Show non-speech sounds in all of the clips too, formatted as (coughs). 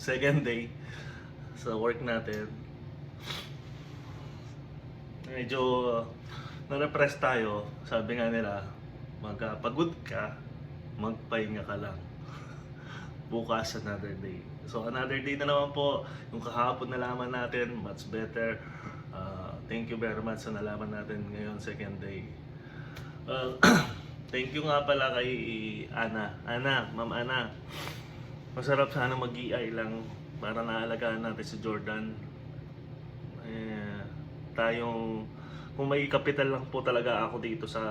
second day sa work natin. Medyo uh, na-repress tayo. Sabi nga nila, magpagod ka, magpahinga ka lang. (laughs) Bukas another day. So another day na naman po. Yung kahapon nalaman natin, much better. Uh, thank you very much sa nalaman natin ngayon, second day. Well, (clears throat) thank you nga pala kay Ana. Ana, Ma'am Ana. Masarap sana mag-EI lang para naalagaan natin si Jordan. Eh, tayong kung may kapital lang po talaga ako dito sa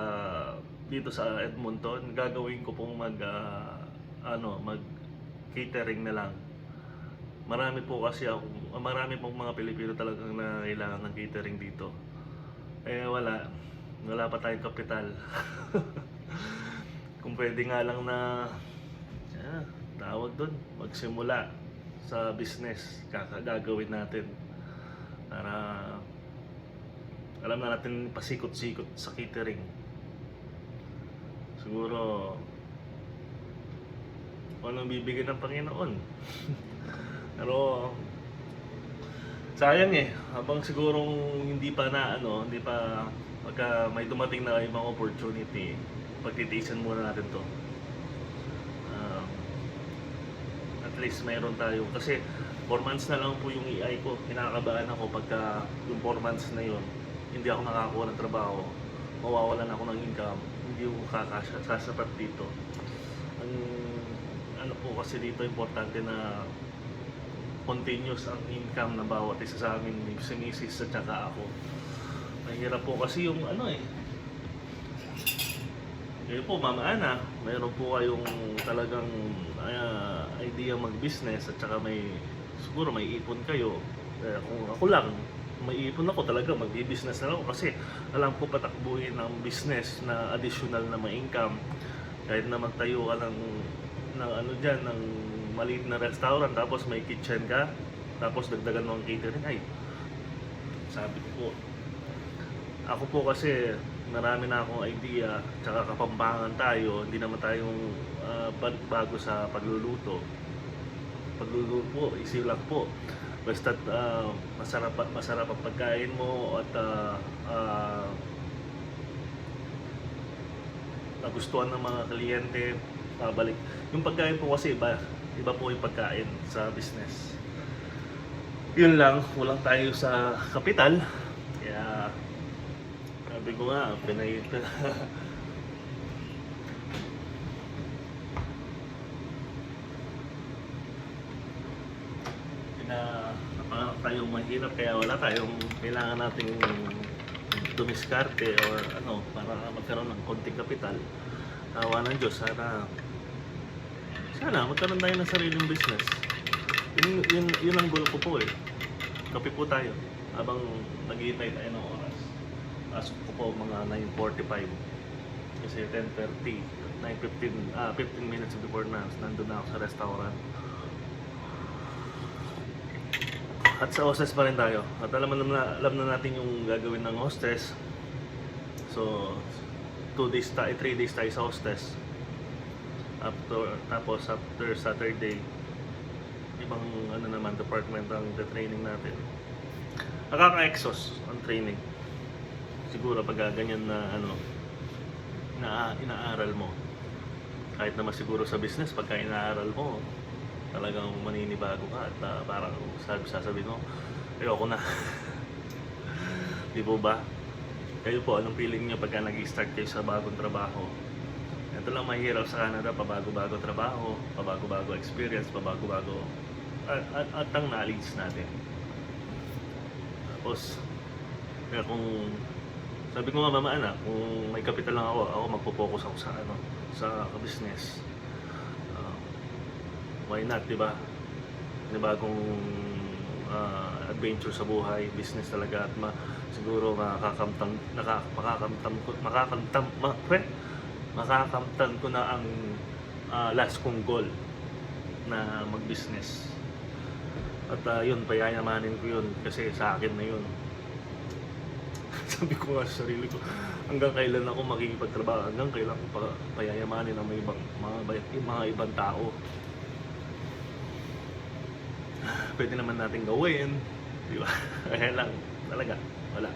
dito sa Edmonton, gagawin ko pong mag ah, ano, mag catering na lang. Marami po kasi ako, marami pong mga Pilipino talagang na kailangan ng catering dito. Eh wala, wala pa tayong kapital. (laughs) Kung pwede nga lang na ah, tawag doon, magsimula sa business, kakagagawin natin para alam na natin pasikot-sikot sa catering. Siguro anong bibigyan ng Panginoon. (laughs) Pero sayang eh, habang sigurong hindi pa na ano, hindi pa pagka may dumating na ibang opportunity, pagtitiisan muna natin to. Um, at least mayroon tayo. Kasi 4 months na lang po yung EI ko. Kinakabahan ako pagka yung 4 months na yun, hindi ako nakakuha ng trabaho, mawawalan ako ng income, hindi ko kakasya, sasapat dito. Ang ano po kasi dito importante na continuous ang income ng bawat isa sa amin, si Mrs. at saka ako. Mahirap po kasi yung ano eh, kayo po, Mama Ana, mayroon po kayong talagang ah, idea mag-business at saka may, siguro may ipon kayo. Eh, kung ako lang, may ipon ako talaga, mag-business na ako kasi alam ko patakbuhin ng business na additional na may income. Kahit na magtayo ka ng, ng ano dyan, ng maliit na restaurant, tapos may kitchen ka, tapos dagdagan mo ang catering, ay, sabi ko po, ako po kasi marami na akong idea, tsaka kapampangan tayo, hindi naman tayong ah, bag- bago sa pagluluto. Pagluluto po, lang po. Basta masarap, masarap ang pagkain mo at ah, ah, nagustuhan ng mga kliyente, pabalik. Yung pagkain po kasi iba, iba po yung pagkain sa business. Yun lang, walang tayo sa kapital. Kaya sabi ko nga, pinay... (laughs) Pina... Napangarap tayong mahirap kaya wala tayong kailangan nating dumiskarte or ano para magkaroon ng konting kapital. Tawa ng Diyos, sana sana magkaroon tayo ng sariling business. Yun, yun, yun ang goal ko po eh. Kape po tayo habang naghihintay tayo ng. Pasok ko po mga 9.45 kasi 10.30 9.15 ah 15 minutes before na nandun na ako sa restaurant. At sa hostess pa rin tayo. At alam na, alam na natin yung gagawin ng hostess. So 2 days tayo 3 days tayo sa hostess. After tapos after Saturday ibang ano naman department ang training natin. Nakaka-exhaust ang training siguro pag ganyan na ano na inaaral mo. Kahit naman siguro sa business pagka inaaral mo talagang maninibago ka at ah, parang sabi sasabihin mo ayoko na. (laughs) Di po ba? Kayo po anong feeling niyo pagka nag-start kayo sa bagong trabaho? Ito lang mahirap sa Canada pabago-bago trabaho pabago-bago experience pabago-bago at, at, at ang knowledge natin. Tapos kaya kung sabi ko nga mama anak, kung may kapital lang ako, ako magpo-focus ako sa ano, sa business. Uh, why not, 'di ba? Bagong uh, adventure sa buhay, business talaga at ma, siguro makakamtan naka, makakamtan ko makakamtan ma, pre, makakamtan ko na ang ah, last kong goal na mag-business. At ah, yun, payayamanin ko yun kasi sa akin na yun sabi ko nga sa sarili ko, hanggang kailan ako makikipagtrabaho, hanggang kailan ko pa payayamanin ang mga ibang, mga, mga ibang tao. pwede naman natin gawin. Di ba? (laughs) Kaya lang, talaga, wala.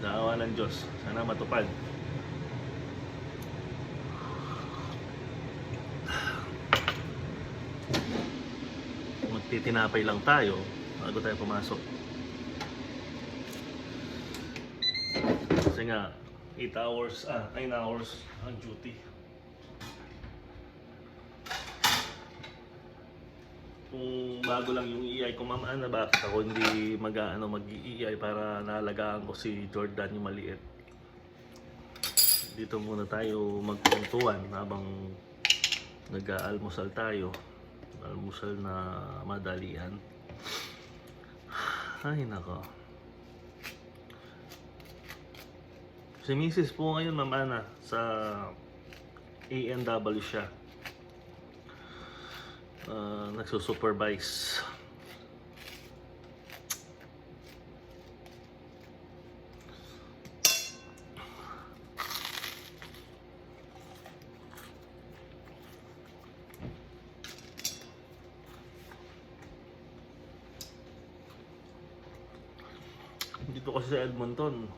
Naawa ng Diyos. Sana matupad. Magtitinapay lang tayo bago tayo pumasok. Nga, 8 hours, ah, 9 hours ang duty. Kung bago lang yung EI ko, ma'am, ano, bakit ako hindi mag, ano, mag-EI para naalagaan ko si Jordan yung maliit. Dito muna tayo magkuntuan habang nag-aalmusal tayo. Almusal na madalian. (sighs) Ay, nako. Si Mrs. po ngayon, Ma'am Ana, sa ANW siya. Uh, nagsusupervise. Dito kasi sa Edmonton,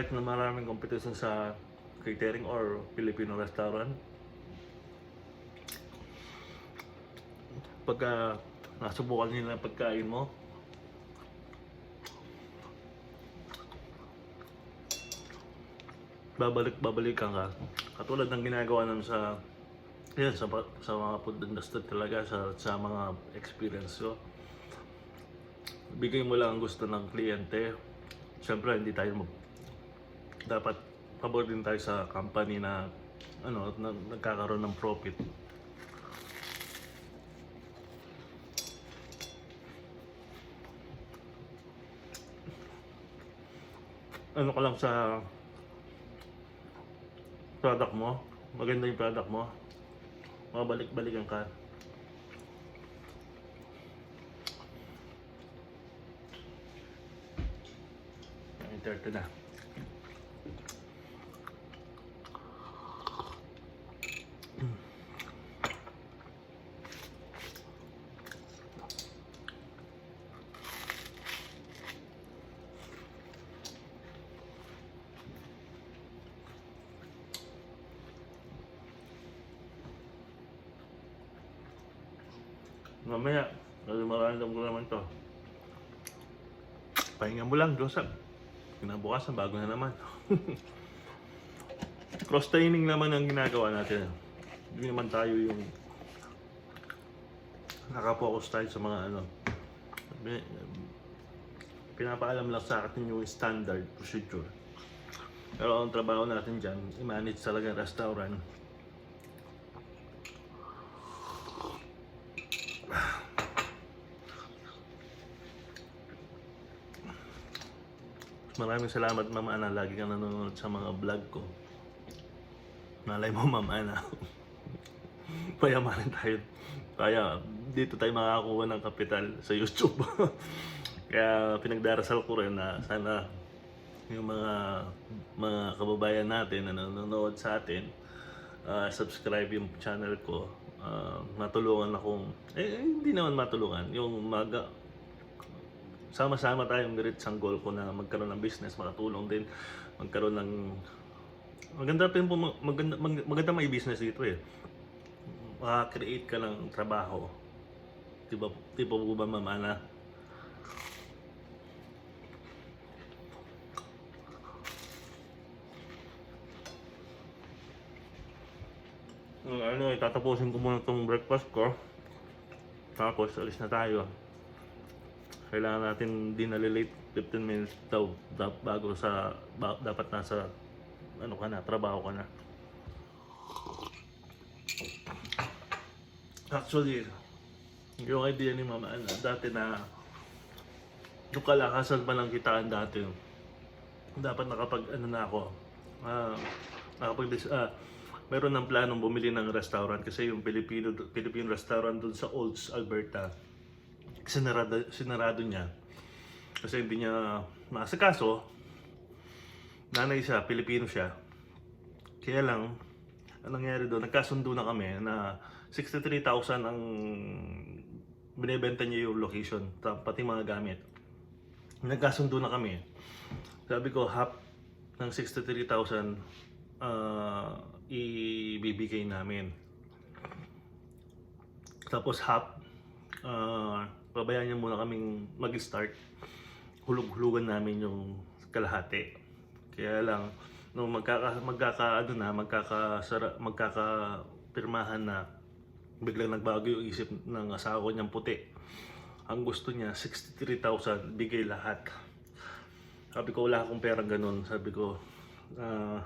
kahit na maraming competition sa catering or Filipino restaurant, pagka nasubukan nila ang pagkain mo, babalik babalik ka ka. Katulad ng ginagawa namin sa yan, sa, sa mga food industry talaga, sa, sa mga experience ko. Bigay mo lang ang gusto ng kliyente. Siyempre, hindi tayo mag, dapat pabor din tayo sa company na ano, na, nagkakaroon ng profit. ano ka lang sa product mo, maganda yung product mo, mabalik-balikan ka. 30 na. Mamaya, kasi mararamdam ko naman to. Pahinga mo lang, Joseph. Kinabukasan, bago na naman. (laughs) Cross-training naman ang ginagawa natin. Hindi naman tayo yung nakafocus tayo sa mga ano. Pinapaalam lang sa atin yung standard procedure. Pero ang trabaho natin dyan, i-manage talaga restaurant. Maraming salamat Ma'am Ana, lagi kang nanonood sa mga vlog ko. Nalay mo Ma'am Ana. (laughs) Payamanin tayo. Kaya dito tayo makakakuha ng kapital sa YouTube. (laughs) Kaya pinagdarasal ko rin na sana yung mga mga kababayan natin na nanonood sa atin, ah, subscribe yung channel ko. Ah, matulungan akong, eh hindi naman matulungan, yung maga, sama-sama tayong dirit sa goal ko na magkaroon ng business, makatulong din, magkaroon ng maganda pa po maganda, mag- maganda may business dito eh. Maka-create ka ng trabaho. Di ba, di ba po ba mamana? Ano, eh, tatapusin ko muna itong breakfast ko. Tapos, alis na tayo kailangan natin di nalilate 15 minutes daw da- bago sa dapat nasa ano ka na, trabaho ka na. Actually, yung idea ni Mama Ana, dati na yung kalakasan pa ng kitaan dati, dapat nakapag ano na ako, ah, nakapag ah, meron ng planong bumili ng restaurant kasi yung Filipino Filipino restaurant doon sa Olds, Alberta, sinarado, sinarado niya kasi hindi niya maasikaso nanay siya, Pilipino siya kaya lang anong nangyari doon, nagkasundo na kami na 63,000 ang binebenta niya yung location, pati mga gamit. Nagkasundo na kami. Sabi ko, half ng 63,000 ah, ibibigay namin. Tapos half, ah, pabayaan niya muna kaming mag-start. Hulog-hulugan namin yung kalahati. Kaya lang, nung magkaka, magkaka, ano na, magkaka, magkakapirmahan na, biglang nagbago yung isip ng asawa ko niyang puti. Ang gusto niya, 63,000, bigay lahat. Sabi ko, wala akong perang ganun. Sabi ko, ah,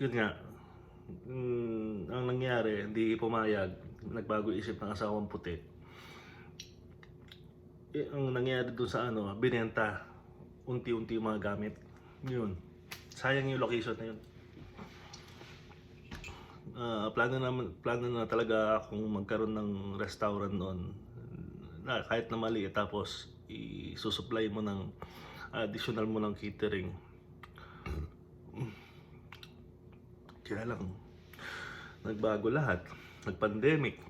yun nga, mm, ang nangyari, hindi pumayag, nagbago isip ng asawang puti. Eh, ang nangyari dun sa ano, binenta, unti-unti yung mga gamit. Yun. Sayang yung location na yun. Ah, plano naman plano na talaga akong magkaroon ng restaurant noon. Na, kahit na mali tapos i-supply mo ng additional mo ng catering. Kaya lang nagbago lahat. Nag-pandemic.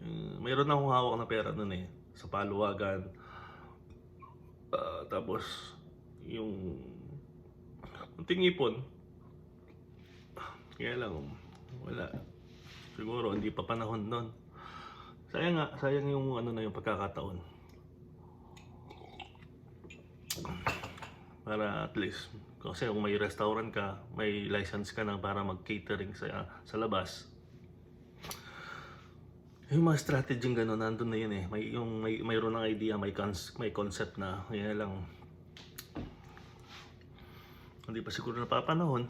Eh, mayroon akong hawak na pera noon eh sa paluwagan. Ah, tapos yung unting ipon kaya lang, wala. Siguro hindi pa panahon nun. Sayang nga, sayang yung ano na yung pagkakataon. Para at least, kasi kung may restaurant ka, may license ka na para mag-catering sa, sa labas. Yung mga strategy gano'n, nandun na yun eh. May, yung, may, mayroon ng idea, may, cons, may concept na. Kaya lang, hindi pa siguro napapanahon.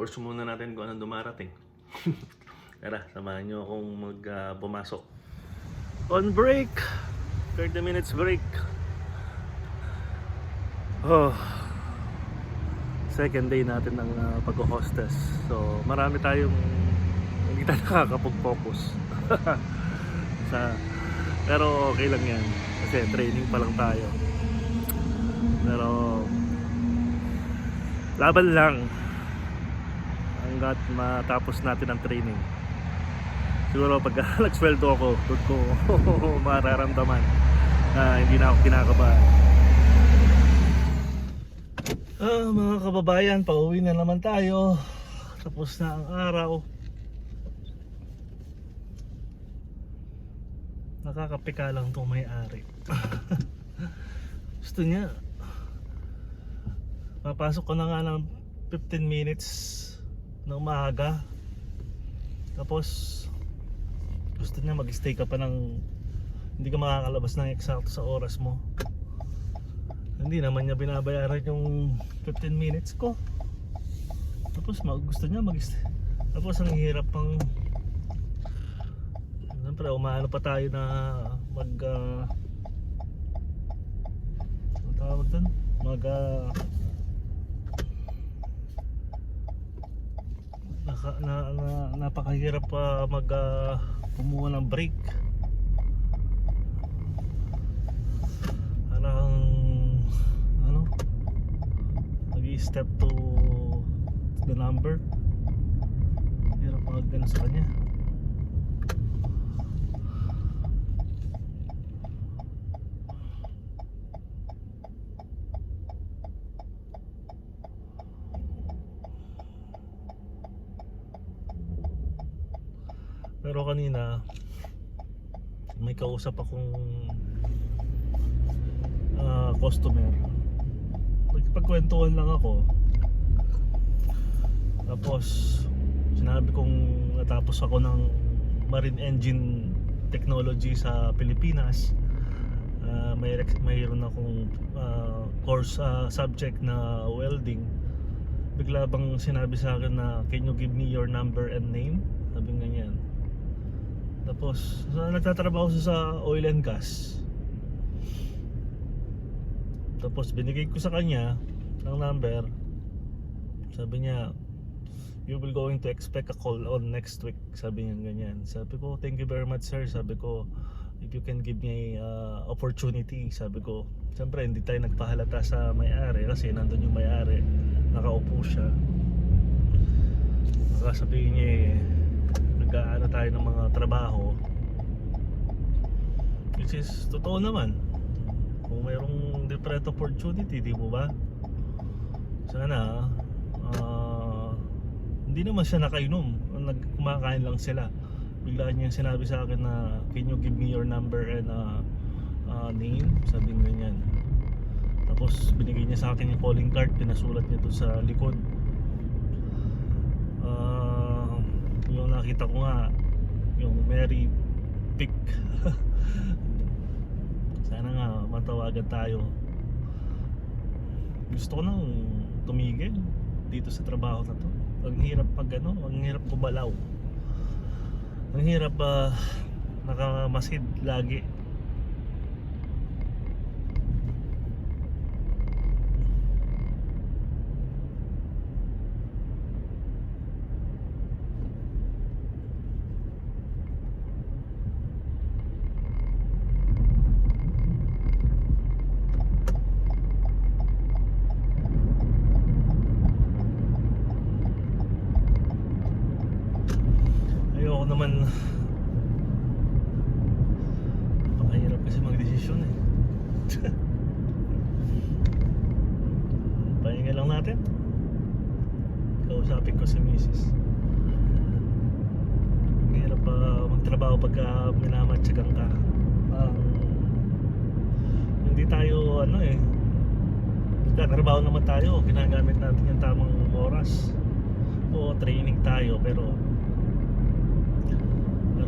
Pursu muna natin kung anong dumarating. (laughs) Tara, samahan nyo akong mag ah, pumasok. On break! 30 minutes break. Oh. Second day natin ng uh, pag-hostess. So, marami tayong hindi tayo (laughs) nakakapag-focus. (laughs) Sa, pero okay lang yan. Kasi training pa lang tayo. Pero, laban lang hanggat matapos natin ang training. Siguro pag (laughs) nagsweldo ako, doon ko (laughs) mararamdaman na hindi na ako kinakabahan. Ah, mga kababayan, pauwi na naman tayo. Tapos na ang araw. Nakakapika lang itong may-ari. (laughs) Gusto niya. Papasok ko na nga ng 15 minutes ng maaga. Tapos gusto niya mag-stay ka pa ng hindi ka makakalabas ng eksakto sa oras mo. Hindi naman niya binabayaran yung 15 minutes ko. Tapos mag, gusto niya mag-stay. Tapos ang hirap pang Siyempre, umaano pa tayo na mag uh, tawag doon? Mag uh, naka, na, na, napakahirap pa mag uh, kumuha ng break. Parang ano? Nag step to the number. Hirap mag ano sa kanya Pero kanina may kausap akong ah, customer. Nagpagkwentuhan lang ako. Tapos sinabi kong natapos ako ng marine engine technology sa Pilipinas. Ah, may mayroon akong ah, course ah, subject na welding. Bigla bang sinabi sa akin na can you give me your number and name? Tapos, so, nagtatrabaho siya sa oil and gas. Tapos, binigay ko sa kanya ng number. Sabi niya, you will going to expect a call on next week. Sabi niya ganyan. Sabi ko, thank you very much sir. Sabi ko, if you can give me uh, opportunity, sabi ko, siyempre hindi tayo nagpahalata sa may-ari kasi nandun yung may-ari, nakaupo siya. Baka sabihin niya eh, nag-aano tayo ng mga trabaho. Which is, totoo naman. Kung mayroong different opportunity, di mo ba? Sana, ah, hindi naman siya nakainom. Nagkumakain lang sila. Biglaan niya sinabi sa akin na, can you give me your number and uh, uh, name? Sabi niya ganyan. Tapos binigay niya sa akin yung calling card, pinasulat niya to sa likod. Yung nakita ko nga, yung Mary Pick. (laughs) Sana nga matawagan tayo. Gusto ko nang tumigil dito sa trabaho na to. Ang hirap pag ano, ang hirap gumalaw. Ang hirap pa nakamasid lagi. Ayoko naman Napakahirap kasi magdesisyon eh. (laughs) Pahinga lang natin. Kausapin ko si. Ang hirap pa magtrabaho pagka minamatsagang ka Parang Hindi tayo ano eh Nagtatrabaho naman tayo Ginagamit natin yung tamang oras. O training tayo pero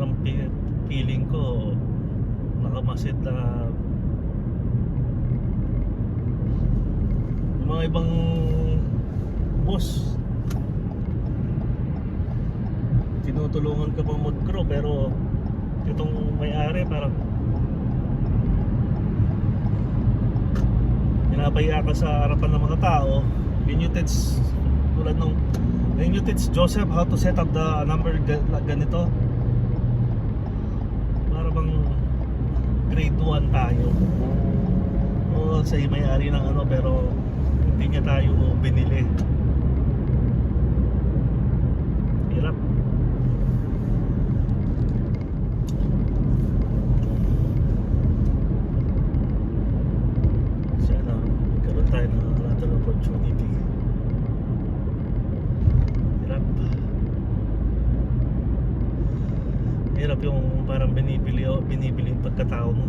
parang feeling ko nakamasid na yung mga ibang boss. Tinutulungan ka pang mag-grow pero itong may-ari parang pinapaya ka sa harapan ng mga tao. You teach tulad can you teach Joseph how to set up the number ga- ganito bang grade 1 tayo? O sa may-ari ng ano pero hindi niya tayo binili hirap sana magkaroon tayo ng another opportunity hirap hirap yung parang binibili o binibili yung pagkatao mo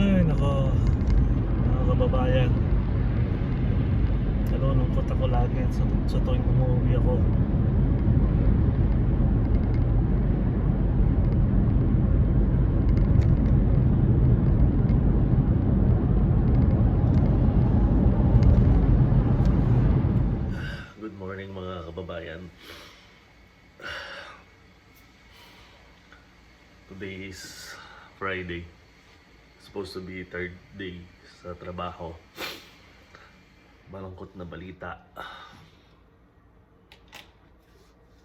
Ay, nako. Mga kababayan. Nalulungkot ako lagi sa, sa tuwing umuwi ako. Good morning mga kababayan. Today is Friday. Supposed to be third day sa trabaho. Malungkot na balita.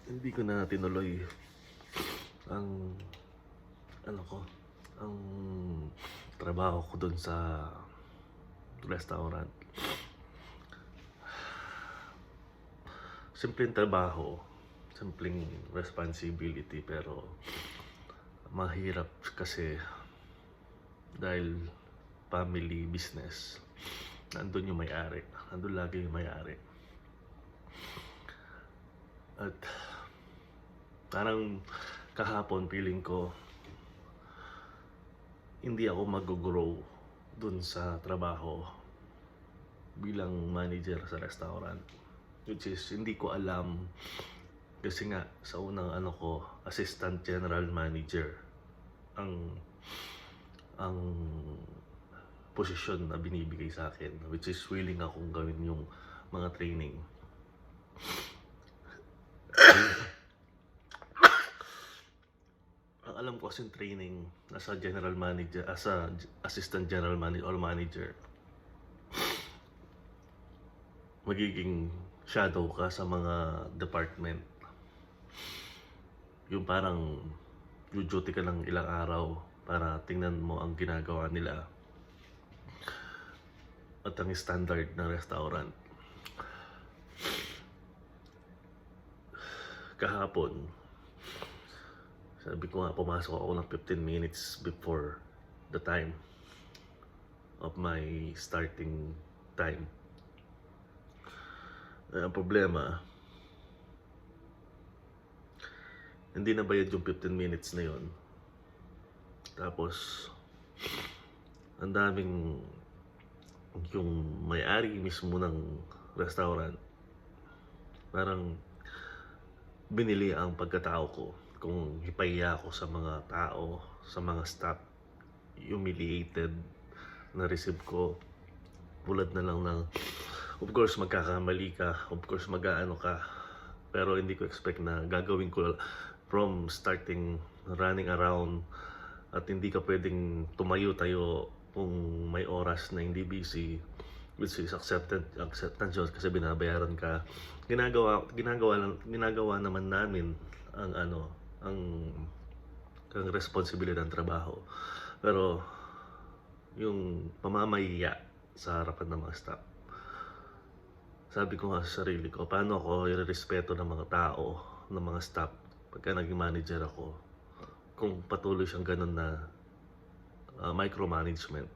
Hindi ko na tinuloy ang ano ko, ang trabaho ko dun sa restaurant. Simpleng trabaho, simpleng responsibility pero mahirap kasi dahil family business. Nandun yung may-ari. Nandun lagi yung may-ari. At parang kahapon feeling ko hindi ako mag-grow dun sa trabaho bilang manager sa restaurant which is hindi ko alam kasi nga sa unang ano ko assistant general manager ang ang posisyon na binibigay sa akin which is willing akong gawin yung mga training. (coughs) Ang alam ko kasi training as a general manager as a assistant general manager or manager (coughs) magiging shadow ka sa mga department. Yung parang yung duty ka ng ilang araw para tingnan mo ang ginagawa nila at ang standard ng restaurant. Kahapon sabi ko nga pumasok ako ng 15 minutes before the time of my starting time. Eh, ang problema hindi na bayad yung 15 minutes na yon tapos ang daming yung may-ari mismo ng restaurant parang binili ang pagkatao ko. Kung hipahiya ako sa mga tao sa mga staff humiliated na receive ko bulad na lang ng of course magkakamali ka of course mag-aano ka pero hindi ko expect na gagawin ko from starting running around at hindi ka pwedeng tumayo-tayo kung may oras na hindi busy which is accepted acceptance yun kasi binabayaran ka. Ginagawa ginagawa ginagawa naman namin ang ano ang ang responsibilidad ng trabaho. Pero yung pamamahiya sa harapan ng mga staff. Sabi ko nga sa sarili ko paano ako irerespeto ng mga tao ng mga staff pagka naging manager ako? Kung patuloy siyang ganun na uh, micromanagement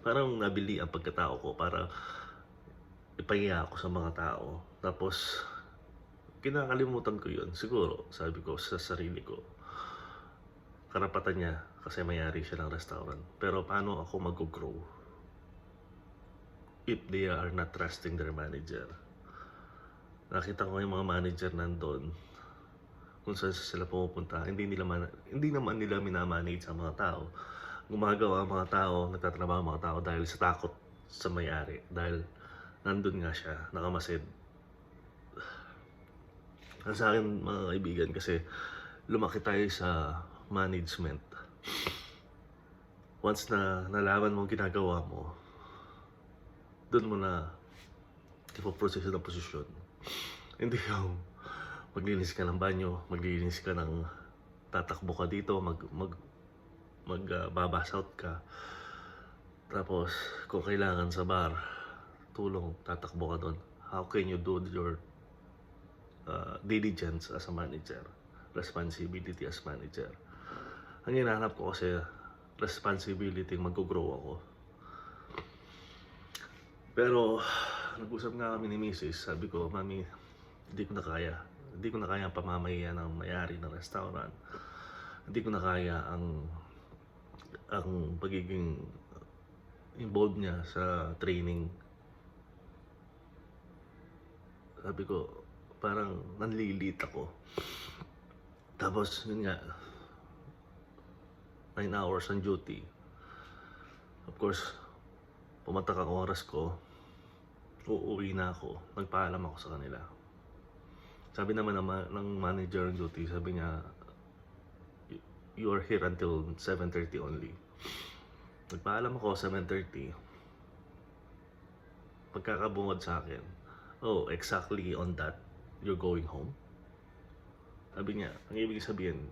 parang nabili ang pagkatao ko para ipahiya ako sa mga tao. Tapos, kinakalimutan ko yun. Siguro, sabi ko sa sarili ko, karapatan niya kasi mayari siya ng restaurant. Pero paano ako mag-grow if they are not trusting their manager? Nakita ko yung mga manager nandun kung saan sila pumupunta. Hindi nila man, hindi naman nila minamanage ang mga tao gumagawa ang mga tao, nagtatrabaho ang mga tao dahil sa takot sa may-ari. Dahil nandun nga siya, nakamasid. Ang sa akin, mga kaibigan, kasi lumaki tayo sa management. Once na nalaman mo ang ginagawa mo, doon mo na ipoproseso ng posisyon. Hindi (laughs) yung maglinis ka ng banyo, maglinis ka ng tatakbo ka dito, mag, mag magbabas out ka. Tapos, kung kailangan sa bar, tulong, tatakbo ka doon. How can you do your uh, diligence as a manager? Responsibility as manager. Ang hinahanap ko kasi, responsibility, mag-grow ako. Pero, nag-usap nga kami ni Mrs. Sabi ko, Mami, hindi ko na kaya. Hindi ko na kaya ang pamamahiya ng mayari ng restaurant. Hindi ko na kaya ang ang pagiging involved niya sa training. Sabi ko, parang nanlilit ako. Tapos, yun nga, 9 hours on duty. Of course, pumatak ang oras ko, uuwi na ako, nagpaalam ako sa kanila. Sabi naman ng, ma- ng manager on duty, sabi niya, you are here until 7.30 only. Nagpaalam ako 7.30. Pagkakabungod sa akin, oh, exactly on that, you're going home? Sabi niya, ang ibig sabihin,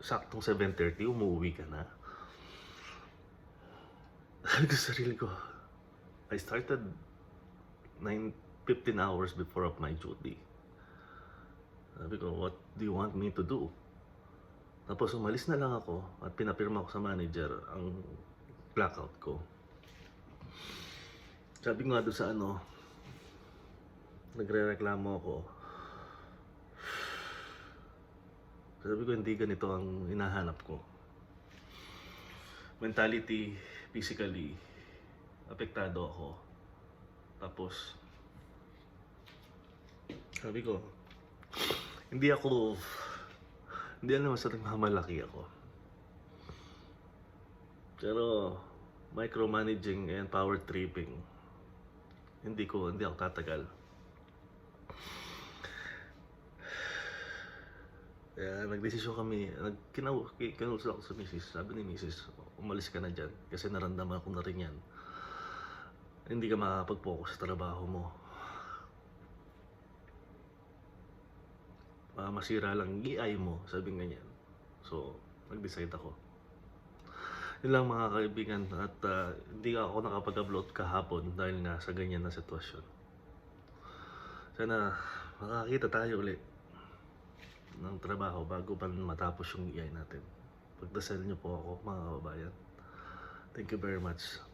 saktong 7.30, umuwi ka na. (laughs) Sabi ko sa sarili ko, I started 9, 15 hours before of my duty. Sabi ko, what do you want me to do? Tapos umalis na lang ako at pinapirma ko sa manager ang blackout ko. Sabi nga doon sa ano, nagre-reklamo ako. Sabi ko hindi ganito ang hinahanap ko. Mentality, physically, apektado ako. Tapos, sabi ko, hindi ako, hindi alam sa nagmamalaki ako. Pero, micromanaging and power tripping, hindi ko, hindi ako tatagal. Kaya nagdesisyon kami, nagkinaw, kinusap ako sa misis. Sabi ni misis, umalis ka na dyan kasi naramdaman ko na rin yan. Hindi ka makakapag-focus sa trabaho mo. Baka masira lang EI mo, sabi nga ganyan. So, nag-decide ako. Yun lang mga kaibigan at ah, hindi ako nakapag-upload kahapon dahil nga sa ganyan na sitwasyon. Sana makakita tayo ulit ng trabaho bago pa matapos yung EI natin. Pagdasal niyo po ako mga kababayan. Thank you very much.